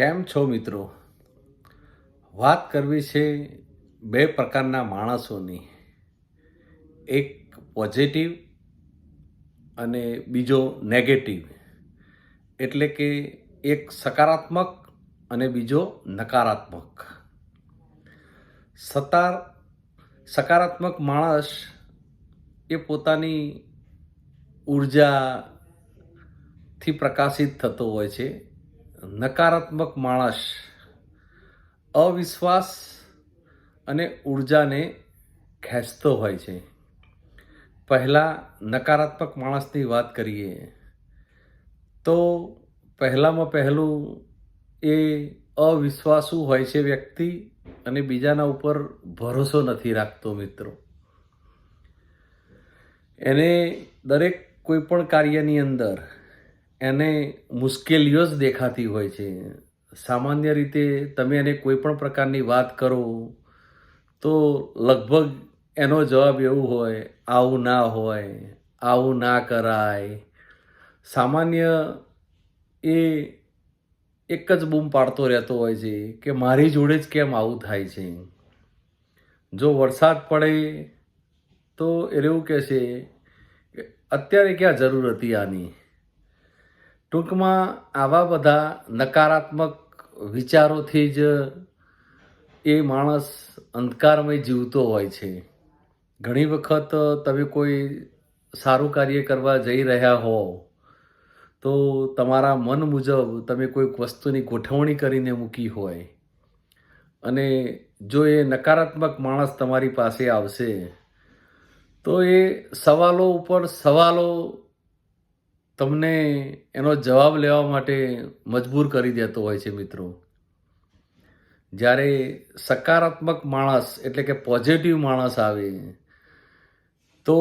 કેમ છો મિત્રો? વાત કરવી છે બે પ્રકારના માણસોની. એક પોઝિટિવ અને બીજો નેગેટિવ એટલે કે એક સકારાત્મક અને બીજો નકારાત્મક. સતાર સકારાત્મક માણસ એ પોતાની ઉર્જાથી પ્રકાશિત થતો હોય છે. નકારાત્મક માણસ, અવિશ્વાસ અને ઉર્જાને ખેંચતો હોય છે. પહેલાં નકારાત્મક માણસની વાત કરીએ, તો પહેલાંમાં પહેલું એ અવિશ્વાસુ હોય છે વ્યક્તિ અને બીજાના ઉપર ભરોસો નથી રાખતો મિત્રો. એને દરેક કોઈ પણ કાર્યની અંદર એને મુશ્કેલીઓ જ દેખાતી હોય છે. સામાન્ય રીતે તમે એને કોઈ પણ પ્રકારની વાત કરો, તો લગભગ એનો જવાબ એવું હોય, આવું ના હોય, આવું ના કરાય. સામાન્ય એ એક જ બૂમ પાડતો રહેતો હોય છે કે મારી જોડે જ કેમ આવું થાય છે? જો વરસાદ પડે તો એ એવું કહે છે કે અત્યારે ક્યાં જરૂર હતી આની? ટૂંકમાં આવા બધા નકારાત્મક વિચારોથી જ એ માણસ અંધકારમય જીવતો હોય છે. ઘણી વખત તમે કોઈ સારું કાર્ય કરવા જઈ રહ્યા હો તો તમારા મન મુજબ તમે કોઈક વસ્તુની ગોઠવણી કરીને મૂકી હોય. અને જો એ નકારાત્મક માણસ તમારી પાસે આવશે, તો એ સવાલો ઉપર સવાલો તમને એનો જવાબ લેવા માટે મજબૂર કરી દેતો હોય છે મિત્રો. જ્યારે સકારાત્મક માણસ એટલે કે પોઝિટિવ માણસ આવે, તો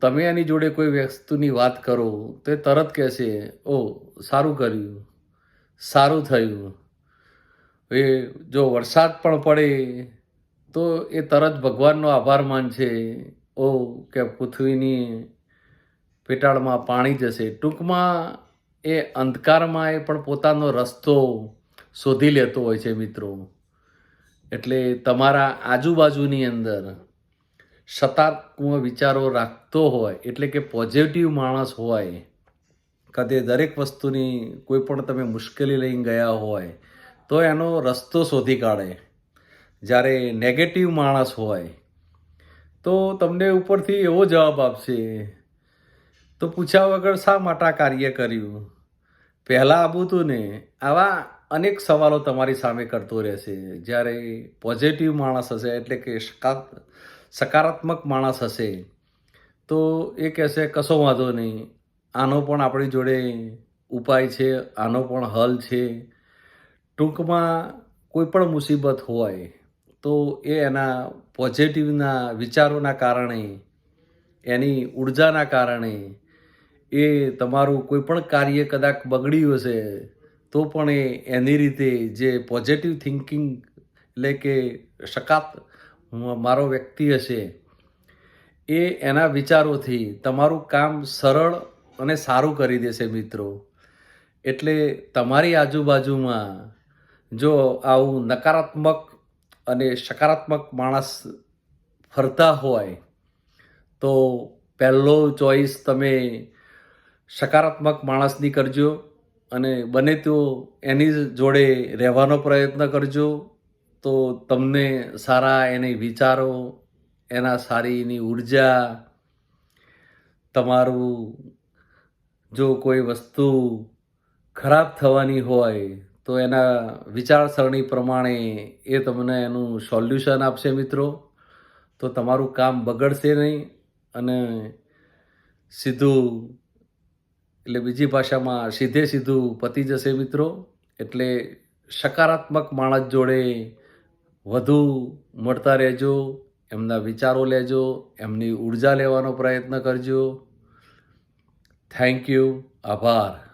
તમે એની જોડે કોઈ વસ્તુની વાત કરો, તો એ તરત કહેશે ઓ સારું કર્યું, સારું થયું. એ જો વરસાદ પણ પડે, તો એ તરત ભગવાનનો આભાર માનશે ઓ કે પૃથ્વીની પેટાળમાં પાણી જશે. ટૂંકમાં એ અંધકારમાં એ પણ પોતાનો રસ્તો શોધી લેતો હોય છે મિત્રો. એટલે તમારા આજુબાજુની અંદર સકારાત્મક વિચારો રાખતો હોય, એટલે કે પોઝિટિવ માણસ હોય કદે દરેક વસ્તુની કોઈ પણ તમે મુશ્કેલી લઈને ગયા હોય, તો એનો રસ્તો શોધી કાઢે. જ્યારે નેગેટિવ માણસ હોય, તો તમને ઉપરથી એવો જવાબ આપશે તો પૂછ્યા વગર શા માટે કાર્ય કર્યું? પહેલાં આવું હતું ને આવા અનેક સવાલો તમારી સામે કરતો રહેશે. જ્યારે પોઝિટિવ માણસ હશે એટલે કે સકારાત્મક માણસ હશે, તો એ કહેશે, કશો વાંધો નહીં. આનો પણ આપણી જોડે ઉપાય છે, આનો પણ હલ છે. ટૂંકમાં કોઈ પણ મુસીબત હોય, તો એ એના પોઝિટિવના વિચારોના કારણે, એની ઉર્જાના કારણે એ તમારું કોઈ પણ કાર્ય કદાચ બગડ્યું હશે, તો પણ એ એની રીતે જે પોઝિટિવ થિંકિંગ એટલે કે શકાત મારો વ્યક્તિ હશે, એ એના વિચારોથી તમારું કામ સરળ અને સારું કરી દેશે મિત્રો. એટલે તમારી આજુબાજુમાં જો આવું નકારાત્મક અને સકારાત્મક માણસ ફરતા હોય, તો પહેલો ચોઈસ તમે સકારાત્મક માણસની કરજો અને બને તો એની જોડે રહેવાનો પ્રયત્ન કરજો તો તમને સારા એની વિચારો, એના સારી એની ઊર્જા, તમારું જો કોઈ વસ્તુ ખરાબ થવાની હોય તો એના વિચારસરણી પ્રમાણે એ તમને એનું સોલ્યુશન આપશે મિત્રો. તો તમારું કામ બગડશે નહીં અને સીધું એટલે બીજી ભાષામાં સીધે સીધું પતી જશે મિત્રો. એટલે સકારાત્મક માણસ જોડે વધુ મળતા રહેજો, એમના વિચારો લેજો, એમની ઊર્જા લેવાનો પ્રયત્ન કરજો. થેન્ક યુ આભાર.